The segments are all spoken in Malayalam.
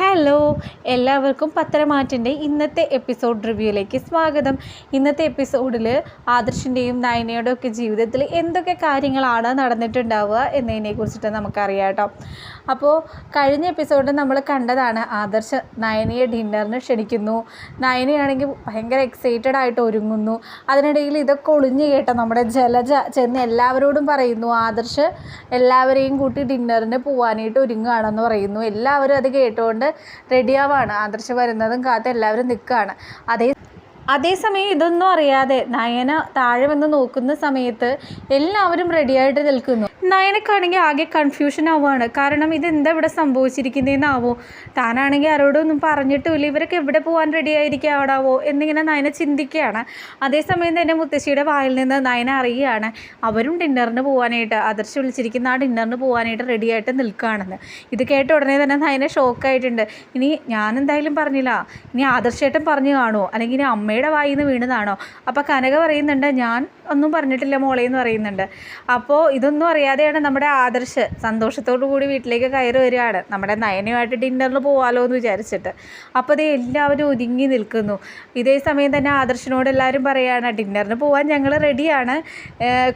ഹലോ എല്ലാവർക്കും പത്രമാറ്റിന്റെ ഇന്നത്തെ എപ്പിസോഡ് റിവ്യൂയിലേക്ക് സ്വാഗതം. ഇന്നത്തെ എപ്പിസോഡിൽ ആദർശിന്റെയും നയനയുടെയും ഒക്കെ ജീവിതത്തിൽ എന്തൊക്കെ കാര്യങ്ങളാണ് നടന്നിട്ടുണ്ടാവുക എന്നതിനെ കുറിച്ചിട്ട് നമുക്കറിയാം കേട്ടോ. അപ്പോൾ കഴിഞ്ഞ എപ്പിസോഡിൽ നമ്മൾ കണ്ടതാണ് ആദർശ് നയനയെ ഡിന്നറിന് ക്ഷണിക്കുന്നു. നയനയാണെങ്കിൽ ഭയങ്കര എക്സൈറ്റഡ് ആയിട്ട് ഒരുങ്ങുന്നു. അതിനിടയിൽ ഇതൊക്കെ ഒളിഞ്ഞു കേട്ടോ നമ്മുടെ ജലജ ചെന്ന് എല്ലാവരോടും പറയുന്നു ആദർശ് എല്ലാവരെയും കൂട്ടി ഡിന്നറിന് പോകാനായിട്ട് ഒരുങ്ങുകയാണെന്ന് പറയുന്നു. എല്ലാവരും അത് കേട്ടുകൊണ്ട് റെഡിയാവാണ്. ആദർശ് വരുന്നതും കാത്ത് എല്ലാവരും നിൽക്കുകയാണ്. അതേ അതേസമയം ഇതൊന്നും അറിയാതെ നയന താഴെ വന്ന് നോക്കുന്ന സമയത്ത് എല്ലാവരും റെഡിയായിട്ട് നിൽക്കുന്നു. നയനക്കാണെങ്കിൽ ആകെ കൺഫ്യൂഷൻ ആവുകയാണ് കാരണം ഇതെന്താ ഇവിടെ സംഭവിച്ചിരിക്കുന്നതെന്നാവോ താനാണെങ്കിൽ ആരോടൊന്നും പറഞ്ഞിട്ടുമില്ല. ഇവരൊക്കെ എവിടെ പോകാൻ റെഡി അവിടാവോ എന്നിങ്ങനെ നയന ചിന്തിക്കുകയാണ്. അതേസമയം തന്നെ മുത്തശ്ശിയുടെ വായിൽ നിന്ന് നയന അറിയുകയാണ്. അവരും ഡിന്നറിന് പോകാനായിട്ട് ആദർശ് വിളിച്ചിരിക്കുന്ന ആ ഡിന്നറിന് പോകാനായിട്ട് റെഡിയായിട്ട് നിൽക്കുകയാണെന്ന്. ഇത് കേട്ട ഉടനെ തന്നെ നയന ഷോക്കായിട്ടുണ്ട് ഇനി ഞാൻ എന്തായാലും പറഞ്ഞില്ല. ഇനി ആദർശേട്ടൻ പറഞ്ഞു കാണുമോ അല്ലെങ്കിൽ ഇനി അമ്മയുടെ വായിൽ നിന്ന് വീണതാണോ? അപ്പോൾ കനക പറയുന്നുണ്ട് ഞാൻ ഒന്നും പറഞ്ഞിട്ടില്ല മോളെ എന്ന് പറയുന്നുണ്ട്. അപ്പോൾ ഇതൊന്നും അറിയാതെയാണ് നമ്മുടെ ആദർശ് സന്തോഷത്തോടു കൂടി വീട്ടിലേക്ക് കയറി വരികയാണ്. നമ്മുടെ നയനയുമായിട്ട് ഡിന്നറിന് പോകാമല്ലോ എന്ന് വിചാരിച്ചിട്ട്. അപ്പോൾ ഇത് എല്ലാവരും ഒതുങ്ങി നിൽക്കുന്നു. ഇതേ സമയം തന്നെ ആദർശിനോട് എല്ലാവരും പറയുകയാണ് ഡിന്നറിന് പോകാൻ ഞങ്ങൾ റെഡിയാണ്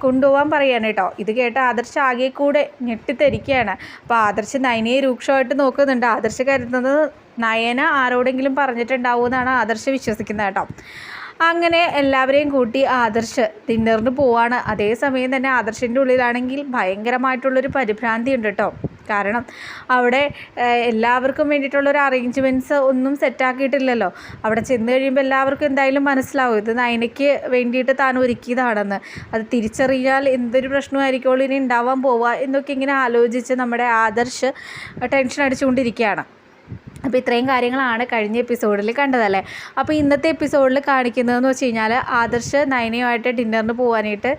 കൊണ്ടുപോകാൻ പറയുകയാണ് കേട്ടോ. ഇത് കേട്ട് ആദർശ് ആകെ കൂടെ ഞെട്ടിത്തെരിക്കുകയാണ്. അപ്പോൾ ആദർശ് നയനയെ രൂക്ഷമായിട്ട് നോക്കുന്നുണ്ട്. ആദർശ് കരുതുന്നത് നയന ആരോടെങ്കിലും പറഞ്ഞിട്ടുണ്ടാവുമെന്നാണ് ആദർശ് വിശ്വസിക്കുന്നത് കേട്ടോ. അങ്ങനെ എല്ലാവരെയും കൂട്ടി ആദർശ് ഡിന്നറിന് പോവാണ്. അതേസമയം തന്നെ ആദർശിന്റെ ഉള്ളിലാണെങ്കിൽ ഭയങ്കരമായിട്ടുള്ളൊരു പരിഭ്രാന്തി ഉണ്ട് കേട്ടോ. കാരണം അവിടെ എല്ലാവർക്കും വേണ്ടിയിട്ടുള്ളൊരു അറേഞ്ച്മെന്റ്സ് ഒന്നും സെറ്റാക്കിയിട്ടില്ലല്ലോ അവിടെ ചെന്ന് കഴിയുമ്പോൾ എല്ലാവർക്കും എന്തായാലും മനസ്സിലാവും. ഇത് നയനയ്ക്ക് വേണ്ടിയിട്ട് താൻ ഒരുക്കിയതാണെന്ന്. അത് തിരിച്ചറിയാൽ എന്തൊരു പ്രശ്നമായിരിക്കുമ്പോൾ ഇനി ഉണ്ടാവാൻ പോവുക എന്നൊക്കെ ഇങ്ങനെ ആലോചിച്ച് നമ്മുടെ ആദർശ് ടെൻഷൻ അടിച്ചുകൊണ്ടിരിക്കുകയാണ്. അപ്പോൾ ഇത്രയും കാര്യങ്ങളാണ് കഴിഞ്ഞ എപ്പിസോഡിൽ കണ്ടതല്ലേ? അപ്പോൾ ഇന്നത്തെ എപ്പിസോഡിൽ കാണിക്കുന്നതെന്ന് വെച്ച് കഴിഞ്ഞാൽ ആദർശ് നയനയുമായിട്ട് ഡിന്നറിന് പോകാനായിട്ട്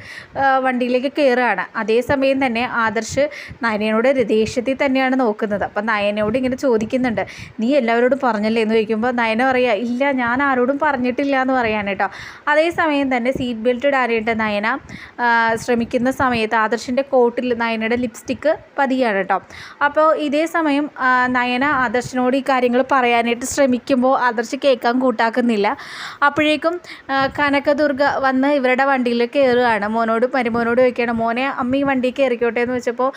വണ്ടിയിലേക്ക് കയറുകയാണ്. അതേസമയം തന്നെ ആദർശ് നയനയോട് ദേഷ്യത്തിൽ തന്നെയാണ് നോക്കുന്നത്. അപ്പം നയനയോട് ഇങ്ങനെ ചോദിക്കുന്നുണ്ട് നീ എല്ലാവരോടും പറഞ്ഞല്ലേ? എന്ന് ചോദിക്കുമ്പോൾ നയന പറയുക ഇല്ല ഞാൻ ആരോടും പറഞ്ഞിട്ടില്ല എന്ന് പറയാൻ കേട്ടോ. അതേസമയം തന്നെ സീറ്റ് ബെൽറ്റ് ഇടാനായിട്ട് നയന ശ്രമിക്കുന്ന സമയത്ത് ആദർശിന്റെ കോട്ടിൽ നയനയുടെ ലിപ്സ്റ്റിക്ക് പതിയാണ് കേട്ടോ. അപ്പോൾ ഇതേ സമയം നയന ആദർശിനോട് ഈ കാര്യങ്ങൾ പറയാനായിട്ട് ശ്രമിക്കുമ്പോൾ ആദർശ് കേൾക്കാൻ കൂട്ടാക്കുന്നില്ല. അപ്പോഴേക്കും കനകദുർഗ വന്ന് ഇവരുടെ വണ്ടിയിൽ കയറുകയാണ്. മോനോട് മരുമോനോട് ചോദിക്കുകയാണ് മോനെ അമ്മ ഈ വണ്ടി കയറിക്കോട്ടെ? എന്ന് വെച്ചപ്പോൾ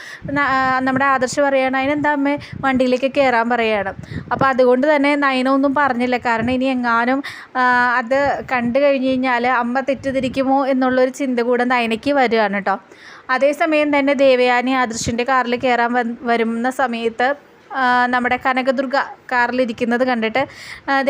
നമ്മുടെ ആദർശ് പറയുകയാണ് അതിനെന്താ അമ്മ വണ്ടിയിലേക്ക് കയറാൻ പറയുകയാണ് അപ്പോൾ അതുകൊണ്ട് തന്നെ നയനൊന്നും പറഞ്ഞില്ല. കാരണം ഇനി എങ്ങാനും അത് കണ്ടു കഴിഞ്ഞ് കഴിഞ്ഞാൽ അമ്മ തെറ്റിദ്ധരിക്കുമോ എന്നുള്ളൊരു ചിന്ത കൂടെ നയനയ്ക്ക് വരികയാണ് കേട്ടോ. അതേസമയം തന്നെ ദേവയാനി ആദർശിന്റെ കാറിൽ കയറാൻ വരുന്ന സമയത്ത് നമ്മുടെ കനകദുർഗ കാറിലിരിക്കുന്നത് കണ്ടിട്ട്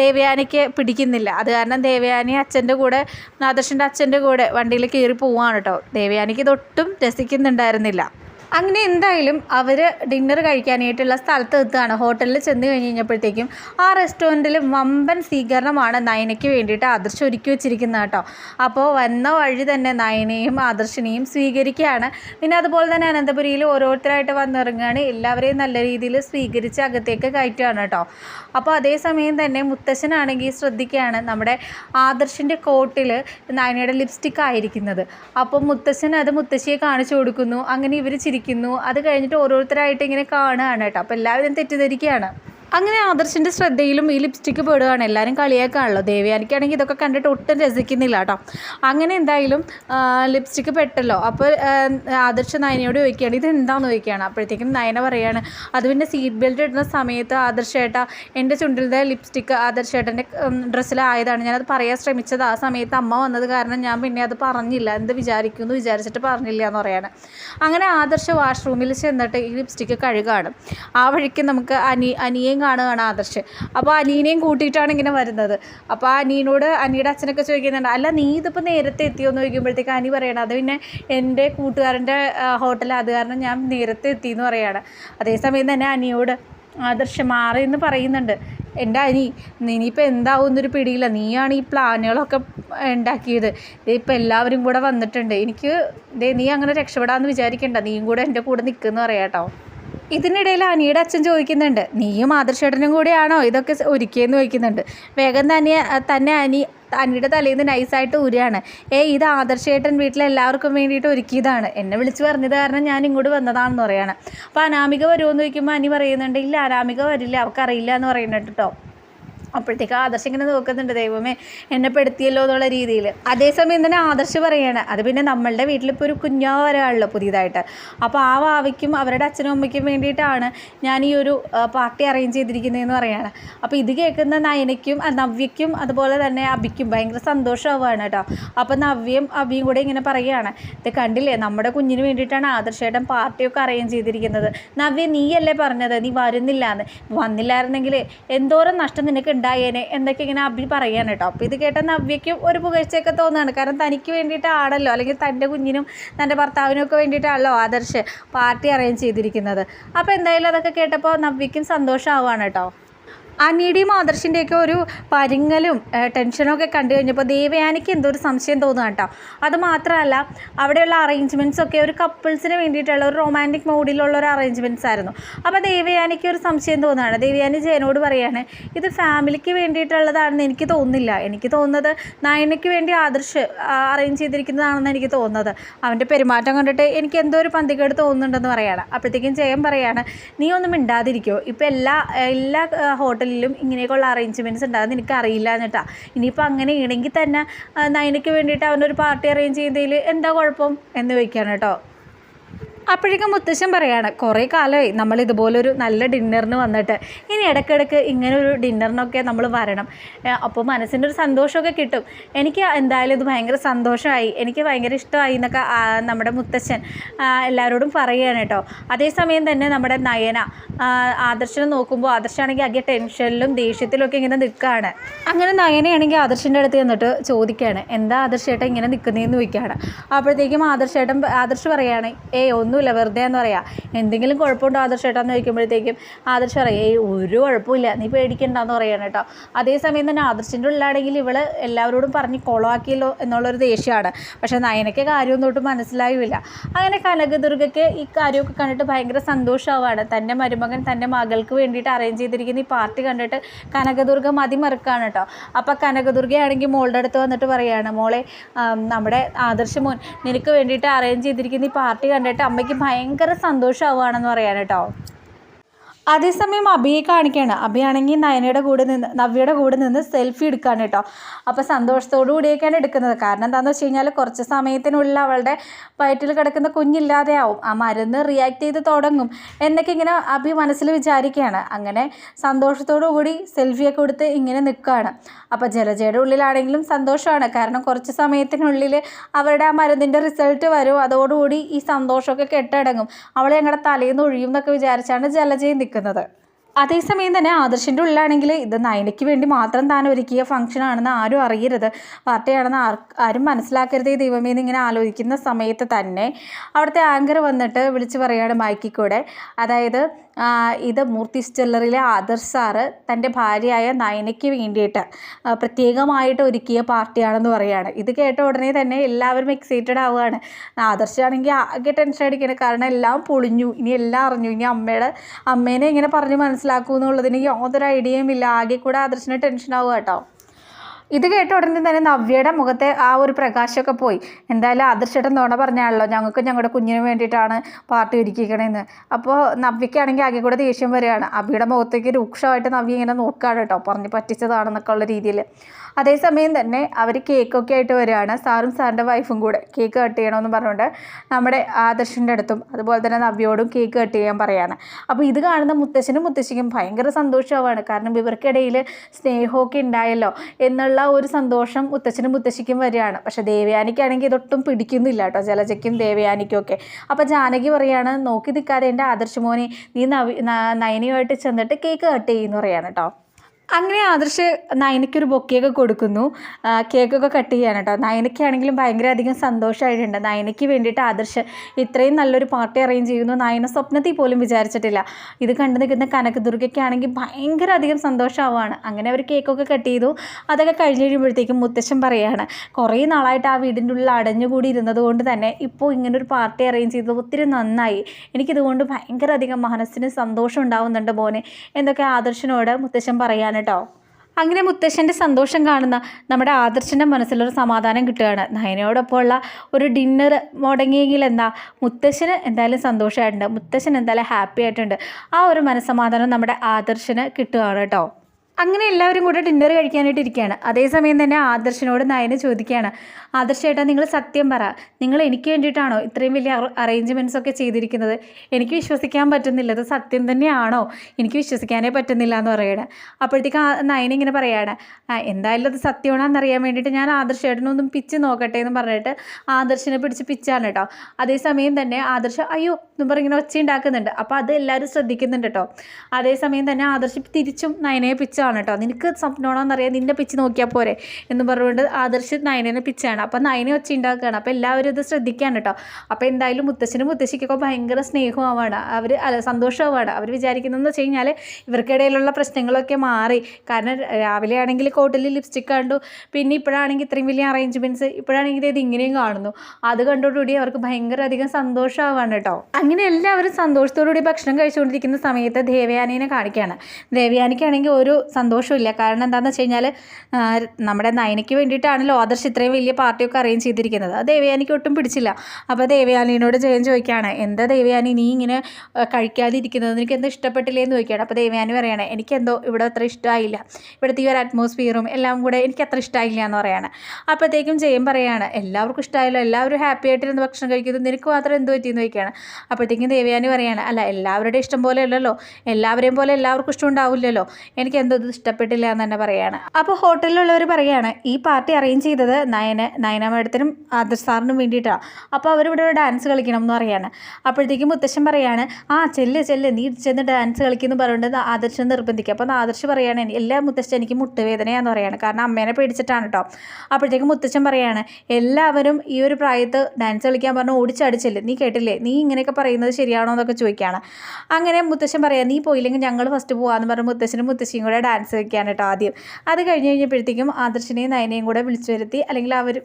ദേവയാനിക്ക് പിടിക്കുന്നില്ല. അത് കാരണം ദേവയാനി അച്ഛന്റെ കൂടെ നാദർഷിന്റെ അച്ഛന്റെ കൂടെ വണ്ടിയിൽ കയറി പോവുകയാണ് കേട്ടോ. ദേവയാനിക്ക് ഇതൊട്ടും രസിക്കുന്നുണ്ടായിരുന്നില്ല. അങ്ങനെ എന്തായാലും അവർ ഡിന്നർ കഴിക്കാനായിട്ടുള്ള സ്ഥലത്ത് എത്തുകയാണ്. ഹോട്ടലിൽ ചെന്ന് കഴിഞ്ഞ് കഴിഞ്ഞപ്പോഴത്തേക്കും ആ റെസ്റ്റോറന്റിൽ വമ്പൻ സ്വീകരണമാണ് നയനയ്ക്ക് വേണ്ടിയിട്ട് ആദർശ് ഒരുക്കി വെച്ചിരിക്കുന്നത് കേട്ടോ. അപ്പോൾ വന്ന വഴി തന്നെ നയനയും ആദർശിനെയും സ്വീകരിക്കുകയാണ്. പിന്നെ അതുപോലെ തന്നെ അനന്തപുരിയിൽ ഓരോരുത്തരായിട്ട് വന്നിറങ്ങുകയാണ്. എല്ലാവരെയും നല്ല രീതിയിൽ സ്വീകരിച്ച് അകത്തേക്ക് കയറ്റുകയാണ് കേട്ടോ. അപ്പോൾ അതേസമയം തന്നെ മുത്തശ്ശനാണെങ്കിൽ ശ്രദ്ധിക്കുകയാണ് നമ്മുടെ ആദർശിന്റെ കോട്ടിൽ നയനയുടെ ലിപ്സ്റ്റിക് ആയിരിക്കുന്നത്. അപ്പോൾ മുത്തശ്ശൻ അത് മുത്തശ്ശിയെ കാണിച്ചു കൊടുക്കുന്നു. അങ്ങനെ ഇവർ ചിരിക്കുന്നു അത് കഴിഞ്ഞിട്ട് ഓരോരുത്തരായിട്ട് ഇങ്ങനെ കാണുകയാണ് കേട്ടോ. അപ്പോൾ എല്ലാവരും തെറ്റിദ്ധരിക്കുകയാണ്. അങ്ങനെ ആദർശിന്റെ ശ്രദ്ധയിലും ഈ ലിപ്സ്റ്റിക്ക് പെടുകയാണ്. എല്ലാവരും കളിയാക്കാണല്ലോ ദേവ്യാനിക്കാണെങ്കിൽ ഇതൊക്കെ കണ്ടിട്ട് ഒട്ടും രസിക്കുന്നില്ല കേട്ടോ. അങ്ങനെ എന്തായാലും ലിപ്സ്റ്റിക്ക് പെട്ടല്ലോ. അപ്പോൾ ആദർശ നയനയോട് ചോദിക്കുകയാണ് ഇത് എന്താണെന്ന് ചോദിക്കുകയാണ്. അപ്പോഴത്തേക്കും നയന പറയുകയാണ് അത് പിന്നെ സീറ്റ് ബെൽറ്റ് ഇടുന്ന സമയത്ത് ആദർശേട്ട എന്റെ ചുണ്ടിലത്തെ ലിപ്സ്റ്റിക്ക് ആദർശേട്ടന്റെ ഡ്രസ്സിലായതാണ് ഞാനത് പറയാൻ ശ്രമിച്ചത് ആ സമയത്ത് അമ്മ വന്നത് കാരണം ഞാൻ പിന്നെ അത് പറഞ്ഞില്ല. എന്ത് വിചാരിക്കുമെന്ന് വിചാരിച്ചിട്ട് പറഞ്ഞില്ല എന്ന് പറയാണ്. അങ്ങനെ ആദർശ വാഷ്റൂമിൽ ചെന്നിട്ട് ഈ ലിപ്സ്റ്റിക്ക് കഴുകാണ്. ആ വഴിക്ക് നമുക്ക് അനി അനിയെ അനിയനെയും കാണുകയാണ് ആദർശ്. അപ്പോൾ അനീനെയും കൂട്ടിയിട്ടാണ് ഇങ്ങനെ വരുന്നത്. അപ്പോൾ അനീനോട് അനിയുടെ അച്ഛനൊക്കെ ചോദിക്കുന്നുണ്ട് അല്ല നീ ഇതിപ്പോൾ നേരത്തെ എത്തിയോ എന്ന് ചോദിക്കുമ്പോഴത്തേക്ക് അനി പറയണം അത് പിന്നെ എന്റെ കൂട്ടുകാരന്റെ ഹോട്ടൽ അത് കാരണം ഞാൻ നേരത്തെ എത്തി എന്ന് പറയുകയാണ് അതേസമയം തന്നെ അനിയോട് ആദർശ് മാറി എന്ന് പറയുന്നുണ്ട്. എന്റെ അനി ഇനിയിപ്പോൾ എന്താവും എന്നൊരു പിടിയില്ല. നീയാണ് ഈ പ്ലാനുകളൊക്കെ ഉണ്ടാക്കിയത്. ഇപ്പം എല്ലാവരും കൂടെ വന്നിട്ടുണ്ട്. എനിക്ക് ദേ നീ അങ്ങനെ രക്ഷപ്പെടാമെന്ന് വിചാരിക്കണ്ട. നീയും കൂടെ എന്റെ കൂടെ നിൽക്കുമെന്ന് പറയാം കേട്ടോ. ഇതിനിടയിൽ അനിയുടെ അച്ഛൻ ചോദിക്കുന്നുണ്ട് നീയും ആദർശേട്ടനും കൂടിയാണോ? ഇതൊക്കെ ഒരുക്കിയെന്ന് ചോദിക്കുന്നുണ്ട്. വേഗം തന്നെ തന്നെ അനി അനിയുടെ തലയിൽ നിന്ന് നൈസായിട്ട് ഊരുകയാണ്. ഏ ഇത് ആദർശേട്ടൻ വീട്ടിലെല്ലാവർക്കും വേണ്ടിയിട്ട് ഒരുക്കിയതാണ്. എന്നെ വിളിച്ച് പറഞ്ഞത് കാരണം ഞാൻ ഇങ്ങോട്ട് വന്നതാണെന്ന് പറയാണ്. അപ്പോൾ അനാമിക വരുമോ എന്ന് ചോദിക്കുമ്പോൾ അനി പറയുന്നുണ്ട് ഇല്ല അനാമിക വരില്ല അവൾക്കറിയില്ല എന്ന് പറയുന്നുണ്ട് കേട്ടോ അപ്പോഴത്തേക്ക് ആദർശ് ഇങ്ങനെ നോക്കുന്നുണ്ട് ദൈവമേ എന്നെ പെടുത്തിയല്ലോ എന്നുള്ള രീതിയിൽ. അതേസമയം തന്നെ ആദർശ് പറയാണ് അത് പിന്നെ നമ്മളുടെ വീട്ടിലിപ്പോൾ ഒരു കുഞ്ഞാവ് വരാണല്ലോ പുതിയതായിട്ട്. അപ്പോൾ ആ വാവയ്ക്കും അവരുടെ അച്ഛനും അമ്മയ്ക്കും വേണ്ടിയിട്ടാണ് ഞാൻ ഈ ഒരു പാർട്ടി അറേഞ്ച് ചെയ്തിരിക്കുന്നതെന്ന് പറയാണ്. അപ്പോൾ ഇത് കേൾക്കുന്ന നയനയ്ക്കും നവ്യയ്ക്കും അതുപോലെ തന്നെ അബിക്കും ഭയങ്കര സന്തോഷമാവുകയാണ് കേട്ടോ. അപ്പോൾ നവ്യയും അബിയും കൂടെ ഇങ്ങനെ പറയുകയാണ് ഇത് കണ്ടില്ലേ നമ്മുടെ കുഞ്ഞിന് വേണ്ടിയിട്ടാണ് ആദർശേട്ടൻ പാർട്ടിയൊക്കെ അറേഞ്ച് ചെയ്തിരിക്കുന്നത്. നവ്യ നീയല്ലേ പറഞ്ഞത്? നീ വരുന്നില്ല എന്ന് വന്നില്ലായിരുന്നെങ്കിൽ എന്തോരം നഷ്ടം നിനക്ക് ഉണ്ടായേനെ എന്നൊക്കെ ഇങ്ങനെ അബി പറയാണ് കേട്ടോ. അപ്പോൾ ഇത് കേട്ട നവ്യയ്ക്കും ഒരു പുകഴ്ചയൊക്കെ തോന്നുകയാണ് കാരണം തനിക്ക് വേണ്ടിയിട്ടാണല്ലോ അല്ലെങ്കിൽ തന്റെ കുഞ്ഞിനും തന്റെ ഭർത്താവിനും ഒക്കെ വേണ്ടിയിട്ടാണല്ലോ ആദർശ് പാർട്ടി അറേഞ്ച് ചെയ്തിരിക്കുന്നത്. അപ്പോൾ എന്തായാലും അതൊക്കെ കേട്ടപ്പോൾ നവ്യയ്ക്കും സന്തോഷമാവുകയാണ് കേട്ടോ. അനിയുടെയും ആദർശിന്റെയൊക്കെ ഒരു പരിങ്ങലും ടെൻഷനും ഒക്കെ കണ്ടു കഴിഞ്ഞപ്പോൾ ദേവയാനിക്ക് എന്തോ ഒരു സംശയം തോന്നുക കേട്ടോ. അത് മാത്രമല്ല അവിടെയുള്ള അറേഞ്ച്മെന്റ്സ് ഒക്കെ ഒരു കപ്പിൾസിന് വേണ്ടിയിട്ടുള്ള ഒരു റൊമാന്റിക് മോഡിലുള്ള ഒരു അറേഞ്ച്മെന്റ്സ് ആയിരുന്നു. അപ്പോൾ ദേവയാനിക്ക് ഒരു സംശയം തോന്നുകയാണ്. ദേവയാനി ജയനോട് പറയുകയാണ് ഇത് ഫാമിലിക്ക് വേണ്ടിയിട്ടുള്ളതാണെന്ന് എനിക്ക് തോന്നുന്നില്ല. എനിക്ക് തോന്നുന്നത് നയനയ്ക്ക് വേണ്ടി ആദർശ് അറേഞ്ച് ചെയ്തിരിക്കുന്നതാണെന്ന് എനിക്ക് തോന്നുന്നത്. അവന്റെ പെരുമാറ്റം കണ്ടിട്ട് എനിക്ക് എന്തോ ഒരു പന്തികേട് തോന്നുന്നുണ്ടെന്ന് പറയുകയാണ് അപ്പോഴത്തേക്കും ജയൻ പറയുകയാണ് നീ ഒന്നും മിണ്ടാതിരിക്കുമോ ഇപ്പോൾ എല്ലാ എല്ലാ ആ, ഹോട്ടലിലും ഇങ്ങനെയൊക്കെയുള്ള അറേഞ്ച്മെന്റ്സ് ഉണ്ടാകുന്ന എനിക്ക് അറിയില്ല എന്നിട്ടാ ഇനിയിപ്പോൾ അങ്ങനെ ആണെങ്കിൽ തന്നെ നൈനയ്ക്ക് വേണ്ടിയിട്ട് അവനൊരു പാർട്ടി അറേഞ്ച് ചെയ്തതിൽ എന്താ കുഴപ്പം എന്ന് ചോദിക്കുകയാണ് കേട്ടോ. അപ്പോഴേക്കും മുത്തശ്ശൻ പറയാണ് കുറേ കാലമായി നമ്മൾ ഇതുപോലൊരു നല്ല ഡിന്നറിന് വന്നിട്ട് ഇനി ഇടയ്ക്കിടയ്ക്ക് ഇങ്ങനെ ഒരു ഡിന്നറിനൊക്കെ നമ്മൾ വരണം. അപ്പോൾ മനസ്സിന്റെ ഒരു സന്തോഷമൊക്കെ കിട്ടും. എനിക്ക് എന്തായാലും ഇത് ഭയങ്കര സന്തോഷമായി എനിക്ക് ഭയങ്കര ഇഷ്ടമായി എന്നൊക്കെ നമ്മുടെ മുത്തശ്ശൻ എല്ലാവരോടും പറയുകയാണ് കേട്ടോ. അതേസമയം തന്നെ നമ്മുടെ നയന ആദർശനെ നോക്കുമ്പോൾ ആദർശാണെങ്കിൽ ആകെ ടെൻഷനിലും ദേഷ്യത്തിലൊക്കെ ഇങ്ങനെ നിൽക്കുകയാണ്. അങ്ങനെ നയനയാണെങ്കിൽ ആദർശിന്റെ അടുത്ത് ചെന്നിട്ട് ചോദിക്കുകയാണ് എന്താ ആദർശേട്ടൻ ഇങ്ങനെ നിൽക്കുന്നതെന്ന് ചോദിക്കുകയാണ്. അപ്പോഴത്തേക്കും ആദർശേട്ടൻ ആദർശ് പറയുകയാണ് ഏയ് ഒന്നുമില്ല വെറുതെ എന്ന് പറയാം എന്തെങ്കിലും കുഴപ്പമുണ്ടോ ആദർശേട്ടാന്ന് ചോദിക്കുമ്പോഴത്തേക്കും ആദർശ് പറയും ഏയ് ഒരു കുഴപ്പമില്ല നീ പേടിക്കണ്ടെന്ന് പറയണം കേട്ടോ. അതേസമയം തന്നെ ആദർശിന്റെ ഉള്ളിലാണെങ്കിൽ ഇവൾ എല്ലാവരോടും പറഞ്ഞ് കൊളവാക്കിയല്ലോ എന്നുള്ളൊരു ദേഷ്യമാണ്. പക്ഷേ നയനയ്ക്ക് കാര്യമൊന്നും ഒട്ടും മനസ്സിലായുമില്ല. അങ്ങനെ കനകദുർഗയ്ക്ക് ഈ കാര്യമൊക്കെ കണ്ടിട്ട് ഭയങ്കര സന്തോഷമാവാണ്. തന്റെ മരുമകൻ തന്റെ മകൾക്ക് വേണ്ടിയിട്ട് അറേഞ്ച് ചെയ്തിരിക്കുന്ന ഈ പാർട്ടി കണ്ടിട്ട് കനകദുർഗ മതിമറക്കാണ് കേട്ടോ. അപ്പോൾ കനകദുർഗയാണെങ്കിൽ മോളുടെ അടുത്ത് വന്നിട്ട് പറയുകയാണ് മോളെ നമ്മുടെ ആദർശ മോൻ നിനക്ക് വേണ്ടിയിട്ട് അറേഞ്ച് ചെയ്തിരിക്കുന്ന ഈ പാർട്ടി കണ്ടിട്ട് അമ്മയ്ക്ക് ഭയങ്കര സന്തോഷമാവുകയാണെന്ന് പറയാൻ കേട്ടോ. അതേസമയം അഭിയെ കാണിക്കുകയാണ് അഭിയാണെങ്കിൽ നയനയുടെ കൂടെ നിന്ന് നവ്യയുടെ കൂടെ നിന്ന് സെൽഫി എടുക്കുകയാണ് കേട്ടോ. അപ്പോൾ സന്തോഷത്തോടു കൂടിയൊക്കെയാണ് എടുക്കുന്നത്. കാരണം എന്താണെന്ന് വെച്ച് കഴിഞ്ഞാൽ കുറച്ച് സമയത്തിനുള്ളിൽ അവളുടെ വയറ്റിൽ കിടക്കുന്ന കുഞ്ഞില്ലാതെയാവും ആ മരുന്ന് റിയാക്ട് ചെയ്ത് തുടങ്ങും എന്നൊക്കെ ഇങ്ങനെ അഭി മനസ്സിൽ വിചാരിക്കുകയാണ്. അങ്ങനെ സന്തോഷത്തോടു കൂടി സെൽഫിയൊക്കെ കൊടുത്ത് ഇങ്ങനെ നിൽക്കുകയാണ്. അപ്പോൾ ജലജയുടെ ഉള്ളിലാണെങ്കിലും സന്തോഷമാണ്. കാരണം കുറച്ച് സമയത്തിനുള്ളിൽ അവരുടെ ആ മരുന്നിന്റെ റിസൾട്ട് വരും. അതോടുകൂടി ഈ സന്തോഷമൊക്കെ കെട്ടടങ്ങും. അവൾ ഞങ്ങളുടെ തലയിൽ നിന്ന് ഒഴിയും എന്നൊക്കെ വിചാരിച്ചാണ് ജലജയും നിൽക്കുന്നത്. അതേസമയം തന്നെ ആദർശിന്റെ ഉള്ളിലാണെങ്കിൽ ഇത് നയനയ്ക്ക് വേണ്ടി മാത്രം താൻ ഒരുക്കിയ ഫംഗ്ഷൻ ആണെന്ന് ആരും അറിയരുത്. പാർട്ടിയാണെന്ന് ആരും മനസ്സിലാക്കരുതേ ദൈവമേ ഇങ്ങനെ ആലോചിക്കുന്ന സമയത്ത് തന്നെ അവിടുത്തെ ആങ്കർ വന്നിട്ട് വിളിച്ച് പറയുകയാണ് മൈക്കിൽ കൂടെ അതായത് ഇത് മൂർത്തി സ്റ്റെല്ലറിലെ ആദർശ് സാറ് തന്റെ ഭാര്യയായ നയനയ്ക്ക് വേണ്ടിയിട്ട് പ്രത്യേകമായിട്ട് ഒരുക്കിയ പാർട്ടിയാണെന്ന് പറയുകയാണ്. ഇത് കേട്ട ഉടനെ തന്നെ എല്ലാവരും എക്സൈറ്റഡ് ആവുകയാണ്. ആദർശാണെങ്കിൽ ആകെ ടെൻഷൻ അടിക്കണം. കാരണം എല്ലാം പൊളിഞ്ഞു. ഇനി എല്ലാം അറിഞ്ഞു. ഇനി അമ്മയുടെ അമ്മേനെ എങ്ങനെ പറഞ്ഞ് മനസ്സിലാക്കൂ എന്നുള്ളതിന് യാതൊരു ഐഡിയയും ഇല്ല. ആകെ കൂടെ ആദർശിന് ടെൻഷൻ ആവുക കേട്ടോ. ഇത് കേട്ട ഉടനെ തന്നെ നവ്യയുടെ മുഖത്തെ ആ ഒരു പ്രകാശമൊക്കെ പോയി. എന്തായാലും ആദർശേട്ടൻ നോണ പറഞ്ഞാണല്ലോ ഞങ്ങൾക്ക് ഞങ്ങളുടെ കുഞ്ഞിന് വേണ്ടിയിട്ടാണ് പാർട്ടി ഒരുക്കിക്കണേന്ന് അപ്പോൾ നവ്യക്കാണെങ്കിൽ ആകെ കൂടെ ദേഷ്യം വരികയാണ്. അബിയുടെ മുഖത്തേക്ക് രൂക്ഷമായിട്ട് നവ്യ ഇങ്ങനെ നോക്കുകയാണ് കേട്ടോ പറഞ്ഞ് പറ്റിച്ചതാണെന്നൊക്കെ ഉള്ള രീതിയിൽ അതേസമയം തന്നെ അവർ കേക്കൊക്കെ ആയിട്ട് വരികയാണ് സാറും സാറിന്റെ വൈഫും കൂടെ. കേക്ക് കട്ട് ചെയ്യണമെന്ന് പറഞ്ഞുകൊണ്ട് നമ്മുടെ ആദർശിന്റെ അടുത്തും അതുപോലെ തന്നെ നവ്യോടും കേക്ക് കട്ട് ചെയ്യാൻ പറയാണ്. അപ്പോൾ ഇത് കാണുന്ന മുത്തശ്ശനും മുത്തശ്ശിക്കും ഭയങ്കര സന്തോഷമാവാണ്. കാരണം ഇവർക്കിടയിൽ സ്നേഹമൊക്കെ ഉണ്ടായല്ലോ എന്നുള്ള ഒരു സന്തോഷം മുത്തച്ഛനും മുത്തശ്ശിക്കും വരികയാണ് പക്ഷേ ദേവയാനിക്കാണെങ്കിൽ ഇതൊട്ടും പിടിക്കുന്നില്ല കേട്ടോ. ജലജയ്ക്കും ദേവയാനിക്കും ഒക്കെ. അപ്പോൾ ജാനകി പറയാണ് നോക്കി നിൽക്കാതെ എന്റെ ആദർശമോനെ നീ നവി നയനിയുമായിട്ട് ചെന്നിട്ട് കേക്ക് കട്ട് ചെയ്യുമെന്ന് പറയാണ് കേട്ടോ. അങ്ങനെ ആദർശ് നയനയ്ക്കൊരു ബൊക്കെയൊക്കെ കൊടുക്കുന്നു. കേക്കൊക്കെ കട്ട് ചെയ്യാൻ കേട്ടോ. നയനയ്ക്കാണെങ്കിലും ഭയങ്കര അധികം സന്തോഷമായിട്ടുണ്ട് നയനയ്ക്ക് വേണ്ടിയിട്ട് ആദർശ് ഇത്രയും നല്ലൊരു പാർട്ടി അറേഞ്ച് ചെയ്യുന്നു. നയന സ്വപ്നത്തിൽ പോലും വിചാരിച്ചിട്ടില്ല. ഇത് കണ്ടു നിൽക്കുന്ന കനകദുർഗയ്ക്കാണെങ്കിൽ ഭയങ്കര അധികം സന്തോഷമാവാണ് അങ്ങനെ അവർ കേക്കൊക്കെ കട്ട് ചെയ്തു. അതൊക്കെ കഴിഞ്ഞ് കഴിയുമ്പോഴത്തേക്കും മുത്തശ്ശൻ പറയാണ് കുറേ നാളായിട്ട് ആ വീടിന്റെ ഉള്ളിൽ അടഞ്ഞുകൂടി ഇരുന്നത് കൊണ്ട് തന്നെ ഇപ്പോൾ ഇങ്ങനൊരു പാർട്ടി അറേഞ്ച് ചെയ്തത് ഒത്തിരി നന്നായി. എനിക്കിതുകൊണ്ട് ഭയങ്കര അധികം മനസ്സിന് സന്തോഷം ഉണ്ടാവുന്നുണ്ട് മോനെ. എന്തൊക്കെ ആദർശനോട് മുത്തശ്ശൻ പറയാൻ കേട്ടോ. അങ്ങനെ മുത്തശ്ശന്റെ സന്തോഷം കാണുന്ന നമ്മുടെ ആദർശന്റെ മനസ്സിലൊരു സമാധാനം കിട്ടുകയാണ്. നയനയോടൊപ്പമുള്ള ഒരു ഡിന്നർ മുടങ്ങിയെങ്കിൽ എന്താ? മുത്തശ്ശന് എന്തായാലും സന്തോഷമായിട്ടുണ്ട്. മുത്തശ്ശൻ എന്തായാലും ഹാപ്പി ആയിട്ടുണ്ട്. ആ ഒരു മനസ്സമാധാനം നമ്മുടെ ആദർശന് കിട്ടുകയാണ് കേട്ടോ. അങ്ങനെ എല്ലാവരും കൂടെ ഡിന്നർ കഴിക്കാനായിട്ട് ഇരിക്കുകയാണ് അതേസമയം തന്നെ ആദർശനോട് നയന് ചോദിക്കുകയാണ്. ആദർശേട്ടാ നിങ്ങൾ സത്യം പറ. നിങ്ങൾ എനിക്ക് വേണ്ടിയിട്ടാണോ ഇത്രയും വലിയ അറേഞ്ച്മെന്റ്സ് ഒക്കെ ചെയ്തിരിക്കുന്നത്? എനിക്ക് വിശ്വസിക്കാൻ പറ്റുന്നില്ല. ഇത് സത്യം തന്നെയാണോ? എനിക്ക് വിശ്വസിക്കാനേ പറ്റുന്നില്ല എന്ന് പറയുകയാണ്. അപ്പോഴത്തേക്ക് നയന ഇങ്ങനെ പറയാണ് "ആ, എന്തായാലും അത് സത്യമാണെന്നറിയാൻ വേണ്ടിയിട്ട് ഞാൻ ആദർശ ചേട്ടനൊന്നും പിച്ച് നോക്കട്ടെ എന്ന് പറഞ്ഞിട്ട് ആദർശനെ പിടിച്ച് പിച്ചാണ് കേട്ടോ. അതേസമയം തന്നെ ആദർശ അയ്യോ എന്ന് പറഞ്ഞിങ്ങനെ ഒച്ച ഉണ്ടാക്കുന്നുണ്ട് അപ്പോൾ അത് എല്ലാവരും ശ്രദ്ധിക്കുന്നുണ്ട് കേട്ടോ. അതേസമയം തന്നെ ആദർശ തിരിച്ചും നയനയെ പിച്ചാണ് കേട്ടോ നിനക്ക് സ്വപ്നമാണോന്നറിയാം നിന്നെ പിച്ച് നോക്കിയാൽ പോരെ എന്ന് പറഞ്ഞുകൊണ്ട് ആദർശ് നയനേനെ പിച്ചാണ്. അപ്പോൾ നയനെ വെച്ച് ഉണ്ടാക്കുകയാണ് അപ്പോൾ എല്ലാവരും ഇത് ശ്രദ്ധിക്കുകയാണ് കേട്ടോ അപ്പോൾ എന്തായാലും മുത്തശ്ശനും മുത്തശ്ശിക്കൊക്കെ ഭയങ്കര സ്നേഹമാവാണ് അവർ അല്ല സന്തോഷമാവാണ് അവർ വിചാരിക്കുന്നതെന്ന് വെച്ച് കഴിഞ്ഞാൽ ഇവർക്കിടയിലുള്ള പ്രശ്നങ്ങളൊക്കെ മാറി. കാരണം രാവിലെ ആണെങ്കിൽ കോട്ടിൽ ലിപ്സ്റ്റിക് കണ്ടു. പിന്നെ ഇപ്പോഴാണെങ്കിൽ ഇത്രയും വലിയ അറേഞ്ച്മെന്റ്സ് ഇപ്പോഴാണെങ്കിൽ ഇത് ഇങ്ങനെയും കാണുന്നു. അത് കണ്ടോടുകൂടി അവർക്ക് ഭയങ്കര അധികം സന്തോഷമാവാണ് കേട്ടോ അങ്ങനെ എല്ലാവരും സന്തോഷത്തോടുകൂടി ഭക്ഷണം കഴിച്ചുകൊണ്ടിരിക്കുന്ന സമയത്ത് ദേവയാനീനെ കാണിക്കുകയാണ് ദേവയാനിക്കാണെങ്കിൽ ഒരു സന്തോഷമില്ല. കാരണം എന്താണെന്ന് വെച്ച് കഴിഞ്ഞാൽ നമ്മുടെ നയനയ്ക്ക് വേണ്ടിയിട്ടാണല്ലോ ആദർശ് ഇത്രയും വലിയ പാർട്ടിയൊക്കെ അറേഞ്ച് ചെയ്തിരിക്കുന്നത്. അത് ദേവയാനിക്ക് ഒട്ടും പിടിച്ചില്ല. അപ്പോൾ ദേവയാനിയോട് ജയൻ ചോദിക്കുകയാണ് എന്താ ദേവയാനി നീ ഇങ്ങനെ കഴിക്കാതിരിക്കുന്നത്? എനിക്ക് എന്താ ഇഷ്ടപ്പെട്ടില്ലേ? എന്ന് ചോദിക്കുകയാണ്. അപ്പോൾ ദേവയാനി പറയുകയാണ് എനിക്കെന്തോ ഇവിടെ അത്ര ഇഷ്ടമായില്ല. ഇവിടുത്തെ ഈ ഒരു അറ്റ്മോസ്ഫിയറും എല്ലാം കൂടെ എനിക്ക് അത്ര ഇഷ്ടമായില്ല എന്ന് പറയാണ്. അപ്പോഴത്തേക്കും ജയൻ പറയുകയാണ് എല്ലാവർക്കും ഇഷ്ടമായല്ലോ. എല്ലാവരും ഹാപ്പി ആയിട്ടിരുന്ന് ഭക്ഷണം കഴിക്കുന്നത് നിനക്ക് മാത്രം എന്ത് പറ്റിയെന്ന് ചോദിക്കുകയാണ്. അപ്പോഴത്തേക്കും ദേവയാനി പറയുകയാണ് അല്ല എല്ലാവരുടെയും ഇഷ്ടം പോലെ അല്ലല്ലോ. എല്ലാവരെയും പോലെ എല്ലാവർക്കും ഇഷ്ടം ഉണ്ടാവില്ലല്ലോ. എനിക്ക് എന്തോ ഇത് ഇഷ്ടപ്പെട്ടില്ല എന്ന് തന്നെ പറയാണ്. അപ്പോൾ ഹോട്ടലിലുള്ളവർ പറയാണ് ഈ പാർട്ടി അറേഞ്ച് ചെയ്തത് നയന നയന മേഡത്തിനും ആദർശ് സാറിനും വേണ്ടിയിട്ടാണ് അപ്പോൾ അവരിവിടെ ഡാൻസ് കളിക്കണം എന്ന് പറയാണ്. അപ്പോഴത്തേക്കും മുത്തശ്ശൻ പറയാണ് ആ ചെല്ല് ചെല്ല് നീ ചെന്ന് ഡാൻസ് കളിക്കുന്നു പറഞ്ഞിട്ട് ആദർശം നിർബന്ധിക്കുക അപ്പോൾ ആദർശ് പറയാണ് എല്ലാ മുത്തശ്ശൻ എനിക്ക് മുട്ടുവേദനയാന്ന് പറയാണ്. കാരണം അമ്മേനെ പേടിച്ചിട്ടാണ് കേട്ടോ അപ്പോഴത്തേക്കും മുത്തശ്ശൻ പറയാണ് എല്ലാവരും ഈ ഒരു പ്രായത്ത് ഡാൻസ് കളിക്കാൻ പറഞ്ഞ് ഓടിച്ചടിച്ചല്ലേ നീ കേട്ടില്ലേ? നീ ഇങ്ങനെയൊക്കെ പറയുന്നത് ശരിയാണോ എന്നൊക്കെ ചോദിക്കുകയാണ് അങ്ങനെ മുത്തശ്ശൻ പറയാം നീ പോയില്ലെങ്കിൽ ഞങ്ങൾ ഫസ്റ്റ് പോകാമെന്ന് പറഞ്ഞ് മുത്തശ്ശനും മുത്തശ്ശിയും കൂടെ കളിക്കുകയാണ് കേട്ടോ ആദ്യം. അത് കഴിഞ്ഞ് കഴിഞ്ഞപ്പോഴത്തേക്കും ആദർശിനെയും നയനെയും കൂടെ വിളിച്ചു വരുത്തി അല്ലെങ്കിൽ അവർ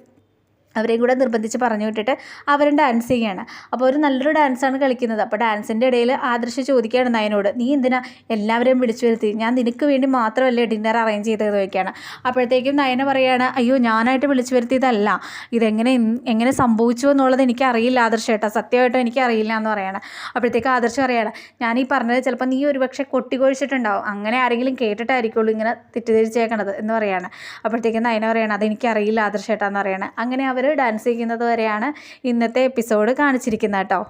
അവരെയും കൂടെ നിർബന്ധിച്ച് പറഞ്ഞു വിട്ടിട്ട് അവരും ഡാൻസ് ചെയ്യുകയാണ്. അപ്പോൾ ഒരു നല്ലൊരു ഡാൻസാണ് കളിക്കുന്നത്. അപ്പോൾ ഡാൻസിന്റെ ഇടയിൽ ആദർശ് ചോദിക്കുകയാണ് നയനോട് നീ എന്തിനാ എല്ലാവരെയും വിളിച്ചു വരുത്തി? ഞാൻ നിനക്ക് വേണ്ടി മാത്രമല്ലേ ഡിന്നർ അറേഞ്ച് ചെയ്തത് ചോദിക്കുകയാണ്. അപ്പോഴത്തേക്കും നയന പറയുകയാണ് അയ്യോ ഞാനായിട്ട് വിളിച്ചു വരുത്തിയതല്ല. ഇതെങ്ങനെ എങ്ങനെ സംഭവിച്ചു എന്നുള്ളത് എനിക്കറിയില്ല ആദർശ് ഏട്ടാ. സത്യമായിട്ടും എനിക്കറിയില്ല എന്ന് പറയാണ്. അപ്പോഴത്തേക്ക് ആദർശ് പറയുകയാണ് ഞാൻ ഈ പറഞ്ഞത് ചിലപ്പോൾ നീ ഒരു പക്ഷേ കൊട്ടിക്കൊഴിച്ചിട്ടുണ്ടാവും. അങ്ങനെ ആരെങ്കിലും കേട്ടിട്ടായിരിക്കുള്ളൂ ഇങ്ങനെ തെറ്റിദ്ധരിച്ചേക്കണത് എന്ന് പറയാണ്. അപ്പോഴത്തേക്കും നയന പറയണം അതെനിക്കറിയില്ല ആദർശ് ഏട്ടാ എന്ന് പറയാണ്. അങ്ങനെ ഡാൻസ് ചെയ്യുന്നത് വരെയാണ് ഇന്നത്തെ എപ്പിസോഡ് കാണിച്ചിരിക്കുന്നത് കേട്ടോ.